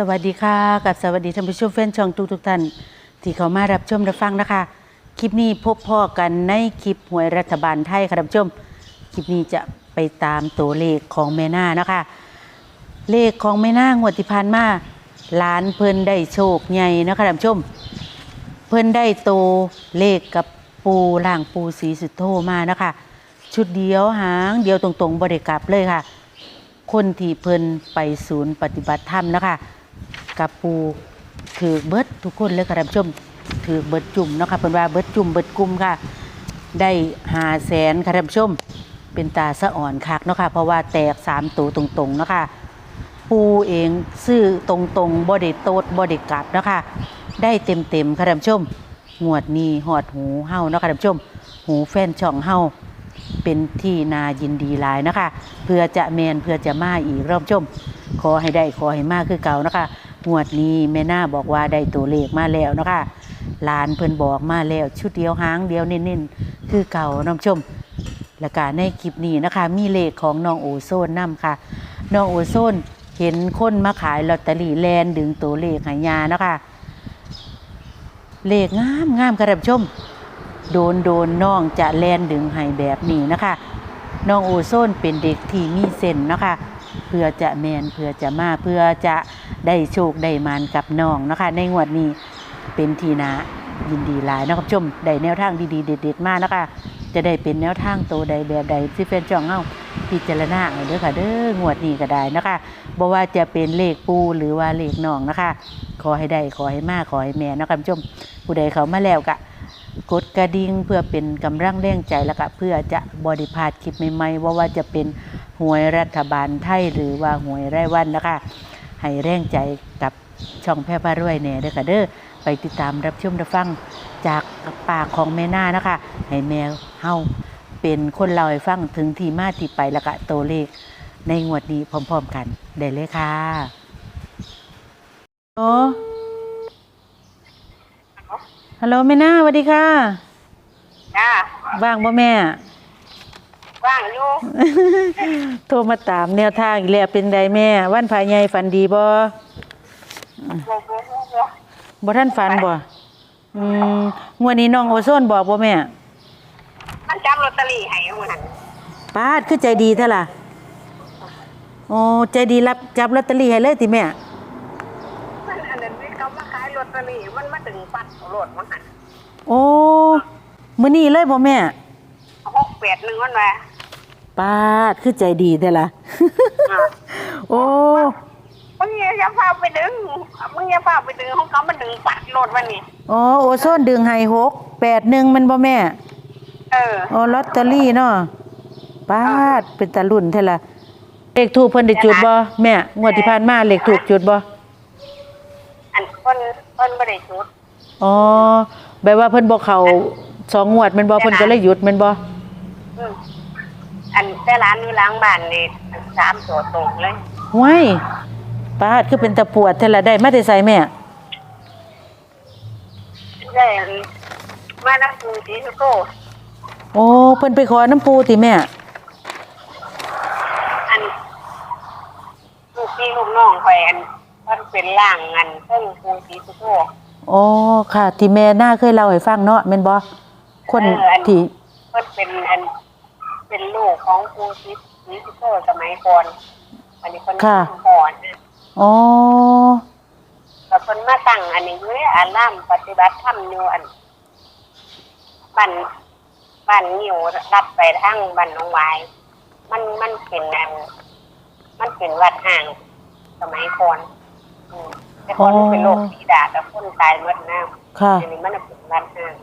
สวัสดีค่ะ กับสวัสดีท่านผู้ชมแฟนช่องทุกทุกท่าน ที่เขามารับชมรับฟังนะคะ คลิปนี้พบพ่อกันในคลิปหวยรัฐบาลไทยค่ะท่านผู้ชม คลิปนี้จะไปตามตัวเลขของแม่นานะคะ เลขของแม่นางวดที่ผ่านมาหลานเพิ่นได้โชคใหญ่นะคะท่านผู้ชม เพิ่นได้โตเลขกับปูล่างปูสีสุดโทมานะคะ ชุดเดียวหางเดียวตรงๆบริกลับเลยค่ะ คนที่เพิ่นไปศูนย์ปฏิบัติธรรมนะคะ กับปูถือเบิดทุกคนเลยค่ะท่านผู้ชมถือเบิดจุ่มเนาะค่ะเพิ่นว่าเบิดจุ่มเบิดกลุ่มค่ะ ได้หาแสนค่ะท่านผู้ชม เป็นตาสะอ่อนคักเนาะค่ะเพราะว่าแตกสามตัวตรงๆเนาะค่ะปูเองซื้อตรงๆบไดิโตดบไดิกลับเนาะค่ะได้เต็มๆค่ะท่านผู้ชมงวดนี้หอดหูเฮาเนาะค่ะท่านผู้ชม หูแฟนช่องเฮาเป็นที่นายินดีหลายนะคะ เพื่อจะแมนเพื่อจะมาอีกรอบชม ขอให้ได้ขอให้มากคือเก่านะคะงวดนี้แม่นาบอกว่าได้ตัวเลขมาแล้วนะคะหลานเพิ่นบอกมาแล้วชุดเดียวหางเดียวเน้นๆคือเก่าน้องชมและการในคลิปนี้นะคะ มีเลขของน้องโอโซนนํค่ะน้องโอโซนเห็นคนมาขายลอตเตอรี่แลนดึงตัวเลขหายานะคะ เลขงามงามกระดับชม โดนโดนน้องจะแลนดึงให้แบบนี้นะคะน้องโอโซนเป็นเด็กที่มีเส้นนะคะ เพื่อจะแมนเพื่อจะมาเพื่อจะได้โชคได้มานกับน้องนะคะในงวดนี้เป็นทีนายินดีหลายนะครับชมได้แนวทางดีๆ เด็ด ๆ มากนะคะจะได้เป็นแนวทางโตวใดแบบใดที่แฟนจ่องเอ้าพิจารณาเอาเด้อค่ะเด้องวดนี้ก็ได้นะคะบ่ว่าจะเป็นเลขปูหรือว่าเลขน้องนะคะ ขอให้ได้ขอให้มากขอให้แม่นะคะชมผู้ใดเขามาแล้วกะกดกระดิ่งเพื่อเป็นกำลังแรงใจแล้วก็เพื่อจะบริพาดคลิปใหม่ๆว่าว่าจะเป็น หวยรัฐบาลไทยหรือว่าหวยรายวันนะคะให้แรงใจกับช่องแพร่พารวยเนี่ยเด้อค่ะเด้อไปติดตามรับชมรับฟังจากปากของแม่นานะคะให้แมวเฮาเป็นคนเล่าให้ฟังถึงที่มาที่ไปแล้วก็ตัวเลข ในงวดนี้พร้อมๆกันได้เลยค่ะโอ้ฮัลโหลแม่นาสวัสดีค่ะจ้าว่างบ่แม่ว่าง อยู่โทรมาตามแนวทางอีกแล้วเป็นไดแม่ วันภายใหญ่ฝันดีบ่โอ้โหบ่ท่านฝันบ่อืมงวดนี้น้องโอโซนบอกบ่แม่มันจำลอตเตอรี่ให้เอาหันปาดคือใจดีเท่าล่ะโอ้ใจดีรับจับลอตเตอรี่ให้เลยติแม่มันอันนั้นไม่เขามาขายลอตเตอรี่มันมาถึงปัดโหลดมันหันโอ้มื้อนี้เลยบ่แม่หกแปดหนึ่งมันว่า ปาดคือใจดีเท่าล่ะอ่าโอ้ มึงอย่าพาไปดึงมึงอย่าพาไปดึงของเขามันดึงปัดโหลดวันนี้โอ้โอโซนดึงให้6 8 1มันบ่แม่ เออโอ้ลอตเตอรี่เนาะปาดเป็นตารุ่นเท่าล่ะเลขถูกเพิ่นได้จุดบ่แม่งวดที่ผ่านมาเลขถูกจุดบ่อันคนคนไม่ได้ชุดอ๋อแบบว่าเพิ่นบอกเขาสองงวดแมันบ่เพิ่นก็เลยหยุดแมันบ่อืม อันแต่ร้านอยู่หล้างบ้านนี่อันสามตัวตรงเลยห้วยปาดคือเป็นตะปวดเท่าละได้มาแต่ไสแม่ ได้มานักปูสีสุโกโอ้เพิ่นไปขอน้ำปูติแม่ อันลูกพี่ลูกน้องคอยอันมันเป็นร่างอันเพิ่งปูสีสุโกอ๋อค่ะ ที่แม่น่าเคยเล่าให้ฟังเนาะแม่นบ่คนเอออัน ที่เพิ่นเป็นอัน เป็นลูกของปูสีสีสุโกสมัยก่อนอันนี้คนก่อนนะอ๋อแต่คนมาตั้งอันนี้อยู่ในอารามปฏิบัติธรรมอยู่อันบ้านบ้านนิวรัดไปทางบ้านหนองวาย มันมันเป็นอันมันเป็นวัดห่างสมัยก่อนอืมแต่ก่อนมันเป็นโรคฝีดาษแต่คนตายหมดน้ำค่ะอันนี้มันเป็นวัดห่าง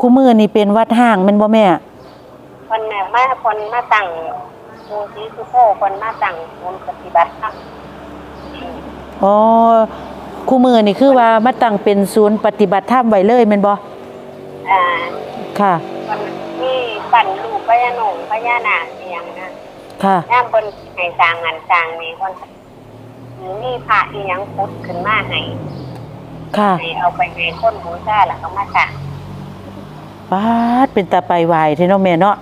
คู่มือนี่เป็นวัดห้างแม่นบ่แม่ คนเนี่ยมาคนมาตั้งมูลที่สุโขคนมาตั้งมูลปฏิบัติธรรมอืมอ๋อคู่มือนี่คือว่ามาตั้งเป็นศูนย์ปฏิบัติธรรมไว้เลยแม่นบ่อ่าค่ะคนนี่ปั่นลูกพญาหนงพญานาคอหย่างนะค่ะย่ามเพิ่นให้สร้างงานสร้างนี่คนหรือมีพระอีหยังพุทธขึ้นมาให้ค่ะให้เอาไปให้คนบูชาแล้วก็มาสร้างปาดเป็นตาไปไหวเทเนาะแม่เนาะ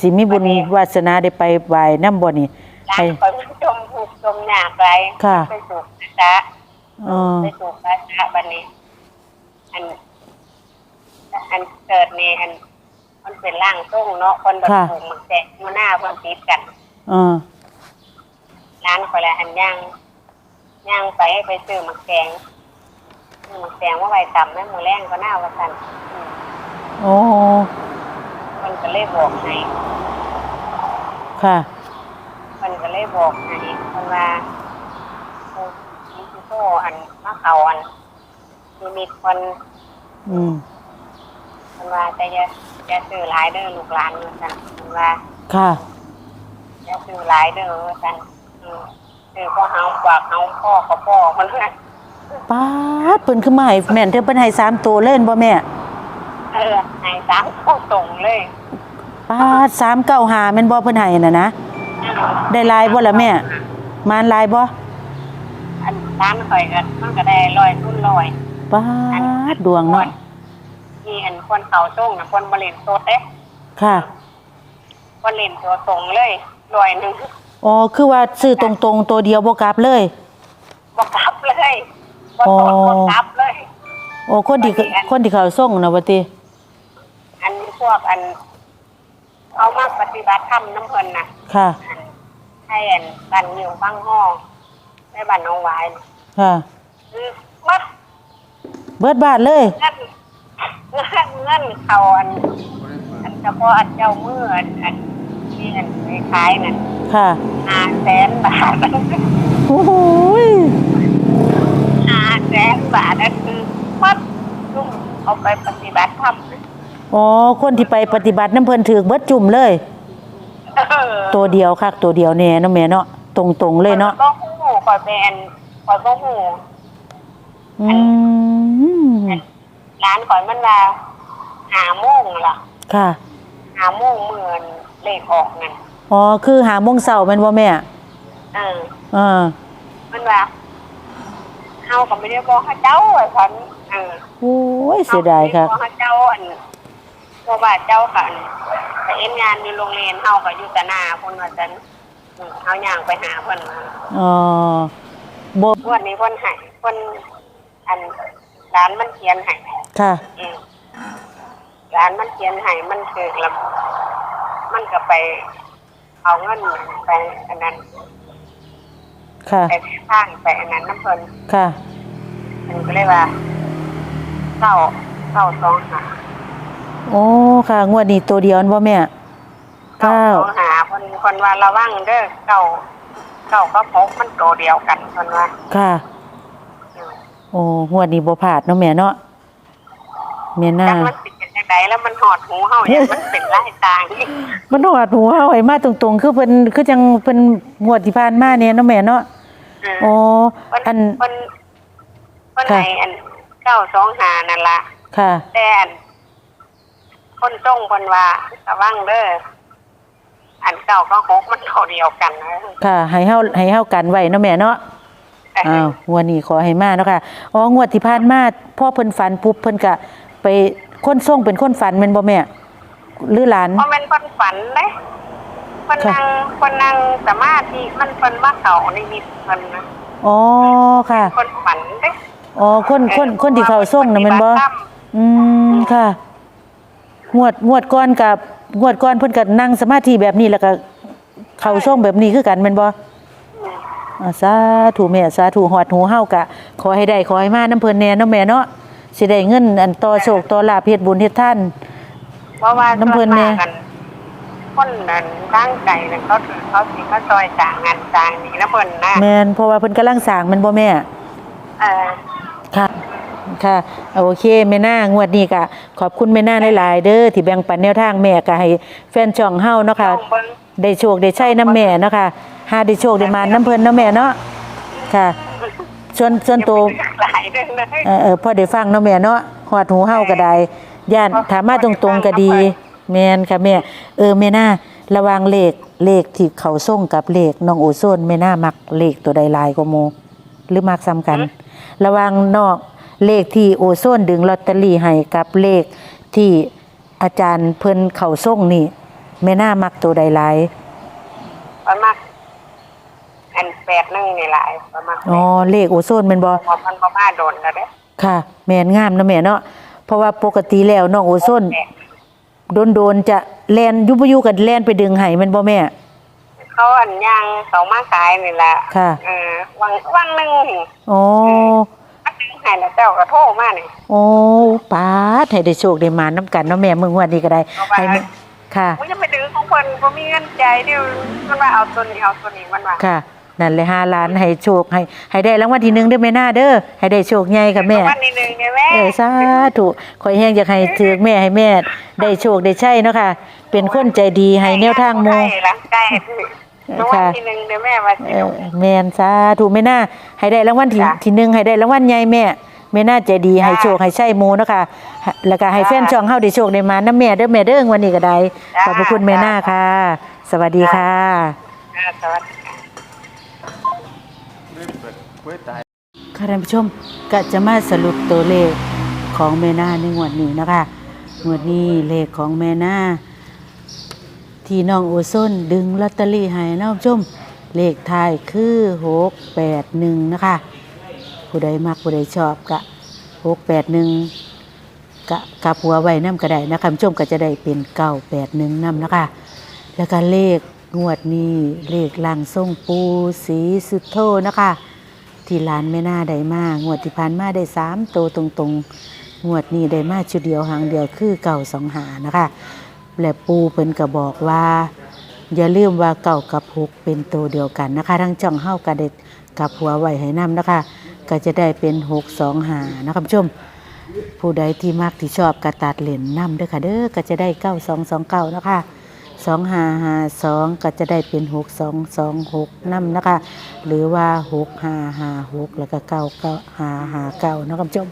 สิมีบุญวาสนาได้ไปไหวน้ำบ่นี่ร้าให้นคนจมถูกจมมยากไรค่ะไปสูบนะเออไปสูบนะจ๊ะบันนี้ อัน อันเกิดนี่อันมันเป็นร่างทรงเนาะคนแบบค่ะปลูกหมักแตกมาหน้าเพิ่นติดกันเออร้านคนละอันย่างย่างไปไปซื้อหมักแตงซื้อหมักแตงว่าไปต่ำแม่มือแรงก็น่าว่าสันอืมโอ้ มันก็เลยบอกให้ค่ะมันก็เลยบอกให้คนว่าโอ้ยสิโซอันมาเขาอันมีมีคนอืมคนว่าแต่จะจะซื้อหลายเด้อลูกหลานว่าสันคนว่าค่ะจะซื้อหลายเด้อว่าสันอืมซื้อพ่อเฮาฝากเฮาพ่อเขาพ่อมันนะป้าดเพิ่นคือมาให้แม่นเด้อเพิ่นให้สามตัวเล่นบ่แม่ เออให้สามข้อตรงเลยป้าด395แม่นบ่เพิ่นให้น่ะนะได้ลายบ่ล่ะแม่ มานลายบ่อันร้านข่อยก็มันก็ได้ลอยทุ่นลอยป้าดดวงเนาะมีอันคนเขาส่งนะคนบริเวณโซดเด้ค่ะคนเล่นตัวตรงเลยลอยหนึ่งอ๋อคือว่าซื้อตรงๆตัวเดียวบ่กลับเลยบกลับเลยบอ๋อตกบกลับเลยโอ้คนที่คนที่เขาส่งน่ะว่าติอัน พวกอันเอามาปฏิบัติธรรมน้ำเพลินน่ะค่ะอันให้อันบันอยู่บ้างห้องให้บันน้องวายน่ะค่ะคือมัดเบิดบาทเลยเงินเงินเงินเขาอันอันเฉพาะอันเจ้ามืออันอันที่อันไปขายน่ะค่ะห้าแสนบาทโอ้โหยห้าแสนบาทนั่นคือมัดซุ่มเอาไปปฏิบัติธรรม อ๋อ คนที่ไปปฏิบัติน้ำเพิ่นถือเบิดจุ่มเลยเออตัวเดียวคักตัวเดียวแน่เนาะแม่เนาะตรงๆเลยเนาะข้อยก็หูคอยเป็นคอยก็หูอืมร้านคอยมันว่าหาโมงล่ะค่ะ หาโมงเหมือนเลขออกนั่นอ๋อ คือหาโมงเช้าแม่นบ่แม่เออเออมันว่าเฮาก็ไม่ได้บอกให้เจ้าไอ้พันเออโอ้ยเสียดายครับเฮก็ไม่ไบอกให้เจ้าอันเพราะว่าเจ้ากันไปเอ็นงานอยู่โรงเรียนเฮาก็อยู่แตหนาคนว่าจันอืมเฮาย่างไปหาเพิ่นมาอ๋อบ่วันนี้เพิ่นให้เพิ่นอันร้านมันเขียนให้ค่ะอืมร้านมันเขียนให้มันคือแล้วมันก็ไป เอาเงินไปอันนั้น ค่ะไปทางไปอันนั้นน้ำเพลินค่ะมันก็เลยว่าเก้าเก้าสองหา โอ้ค่ะ งวดนี้ตัวเดียวนั่นบ่แม่เก้าเก้าสองหาคนคนว่าระวังเด้อเก้าเก้าก็พกมันโตเดียวกันคนว่าค่ะ อืมโอ้งวดนี้บ่พลาดเนาะแม่เนาะแม่น่าจังมันติดกันจังไดแล้วมันหอดหูเฮาอย่างมันเป็นไล่ตางนี่มันหอดหัวเอาไว้มาตรงๆ คือเพิ่นคือจังเพิ่นงวดที่ผ่านมาเนี่ยเนาะแม่เนาะมโอ้อันเพิ่นเพิ่นค่ะให้อันเก้าสองหานั่นละค่ะ แต่อัน คนจ้งคนว่าระวังเด้ออันเก่าก็หกมันเท่าเดียวกันนะค่ะให้เฮาให้เฮากันไว้เนาะแม่เนาะอ้าวงวดนี้ขอให้มาเนาะค่ะอ๋องวดที่ผ่านมาพ่อเพิ่นฝันปุ๊บเพิ่นก็ไปคนส่งเป็นคนฝันแม่นบ่แม่หรือหลานเพราะมันคนฝันเลยคนนั่งคนนั่งสมาธิมันคนว่าเขาในมิตมันนะอ๋อค่ะ คนฝันเด้อ๋อคนคนคนที่เขาส่งน่ะแม่นบ่อืมค่ะ งวดงวดก่อนกับงวดก่อนเพิ่นก็นั่งสมาธิแบบนี้แล้วก็เข้าส่งแบบนี้คือกันแม่นบ่อ่าสาธุแม่สาธุหอดหูเฮากะขอให้ได้ขอให้มาน้ำเพิ่นแน่เนาะแม่เนาะสิได้เงินอันต่อโชคต่อลาภเฮ็ดบุญเฮ็ดทาน เพราะว่าน้ำเพลินแน่ ส่วมากกันคนนั้นตั้งใจเลยเขาถือเขาสิเขาซอยจางงานจางนี่นะเพิ่นนะแม่นเพราะว่าเพิ่นกำลังสร้างแมันบ่แม่เออค่ะ ค่ะโอเคแม่นางวดนี้ก็ขอบคุณแม่นางหลายๆเด้อที่แบ่งปันแนวทางแม่ก็ให้แฟนช่องเฮาเนาะค่ะลองเบิ่งได้โชคได้ใช้น้ำแม่เนาะค่ะหาได้โชคได้มาน้ำเพิ่นเนาะแม่เนาะค่ะส่วนส่วนตัว หลายเรื่องเลยเออเออพอได้ฟังเนาะแม่เนาะหอดหูเฮาก็ได้ย่านถามมาตรงๆก็ดี แม่นค่ะแม่ เออแม่น่าระวังเลขเลขที่เขาส่งกับเลขน้องโอโซนแม่น่ามักเลขตัวใดหลายกว่าโมหรือมักซ้ำกัน ระวังนอก เลขที่โอโซนดึงลอตเตอรี่ให้กับเลขที่อาจารย์เพิ่นเขาส่งนี่แม่น่ามักตัวใดหลายประมาณออันแปดหนึ่งนี่แหละประมาณอ๋อเลขโอโซนแม่นบ่พอมันประมาณโดนแล้วเด้อค่ะ แม่นงามนะแม่เนาะเพราะว่าปกติแล้วน้องโอโซนแปดโดนๆจะแล่นอยุบอยู่กับแล่นไปดึงให้แม่นบ่แม่ เขาอันย่างเขามาขายนี่แหละค่ะ เออวังวังหนึ่งนี่ อ๋อมันดึง ให้แล้วเจ้าก็โทรมานี่โอ้ป้าดให้ได้โชคได้มานํกันเนาะแม่มึงวันนี้ก็ได้เอาไปให้แม่ค่ะ มันจะไปดึงของเพิ่นบ่มีเงินใจเดียวมันว่าเอาตัวนี้เอาตัวนี้มันว่าค่ะ นั่นเลยห้าล้านให้โชคให้ให้ได้รางวัลที่หนึ่งเด้อแม่หน้าเด้อให้ได้โชคใหญ่ค่ะแม่ วันนี้หนึงเนี่ยแม่ เออสาธุขอยแห้งอยากให้ถือแม่ให้แม่ ได้โชคได้ใช่เนาะค่ะ เป็นคนใจดีให้แนวทางหมูใช่หลังใกล้ รางวัลที่หนึ่งเด้อแม่ว่าสิเออแม่นสาธุแม่หน้าให้ได้รางวัลที่จ้ะที่หนึ่งให้ได้รางวัลใหญ่แม่แม่หน้าใจดีให้โชคให้ใช่หมูเนาะค่ะแล้วก็ให้แฟนช่องเฮาได้โชคได้มานํแม่เด้อแม่เด้อวันนี้ก็ได้ขอบพระคุณแม่หน้าค่ะ สวัสดีค่ะ อ่าสวัสดีค่ะค่ะท่านผู้ชมก็จะมาสรุปตัวเลขของแม่นาในงวดนี้นะคะงวดนี้เลขของแม่นา ที่น้องโอส้นดึงลอตเตอรี่ให้นะท่านผู้ชม เลขท้ายคือหกแปดหนึ่งนะคะ ผู้ใดมักผู้ใดชอบกะหกแปดหนึ่งกะกับหัวไว้น้ำก็ได้นะคะชมก็จะได้เป็นเก้าแปดหนึ่งน้ำนะคะ แล้วก็เลขงวดนี้เลขล่างทรงปูสีสุดโทนะคะ ที่ร้านไม่น่าได้มากงวดที่ผ่านมาได้สามโตวตรงๆงวดนี้ได้มาชุดเดียวหางเดียวคือเก่าสองหานะคะ และปูเพิ่นก็บอกว่า อย่าลืมว่าเก่ากับหกเป็นตัวเดียวกันนะคะ ทั้งจ่องเฮ้ากระเด็ดกับหัวไหวให้นำนะคะ ก็จะได้เป็นหกสองหานะคะคุณผู้ชม ผู้ใดที่มักที่ชอบกระตัดเหรียญน้ำด้อค่ะเด้อก็จะได้เก้าสองสองเก้านะคะสองหาหาสองก็จะได้เป็นหกสองสองหกน้ำนะคะ หรือว่าหกหาหาหกแล้วก็เก้าเก้าหาหาเก้านะคุณผู้ชม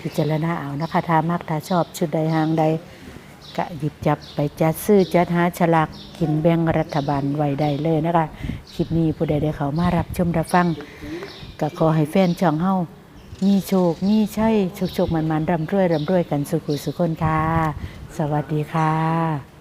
พิจารณาเอานะคะถ้ามักถ้าชอบชุดใดหางใด กะหยิบจับไปจัดซื้อจัดหาฉลากกินแบ่งรัฐบาลไว้ได้เลยนะคะคลิปนี้ผู้ใดได้เขามารับชมรับฟังก็ขอให้แฟนช่องเฮามีโชค มีใช่โชคโชคมันมันๆร่ำรวยร่ำรวยกันสุขุสุขคนค่ะ สวัสดีค่ะ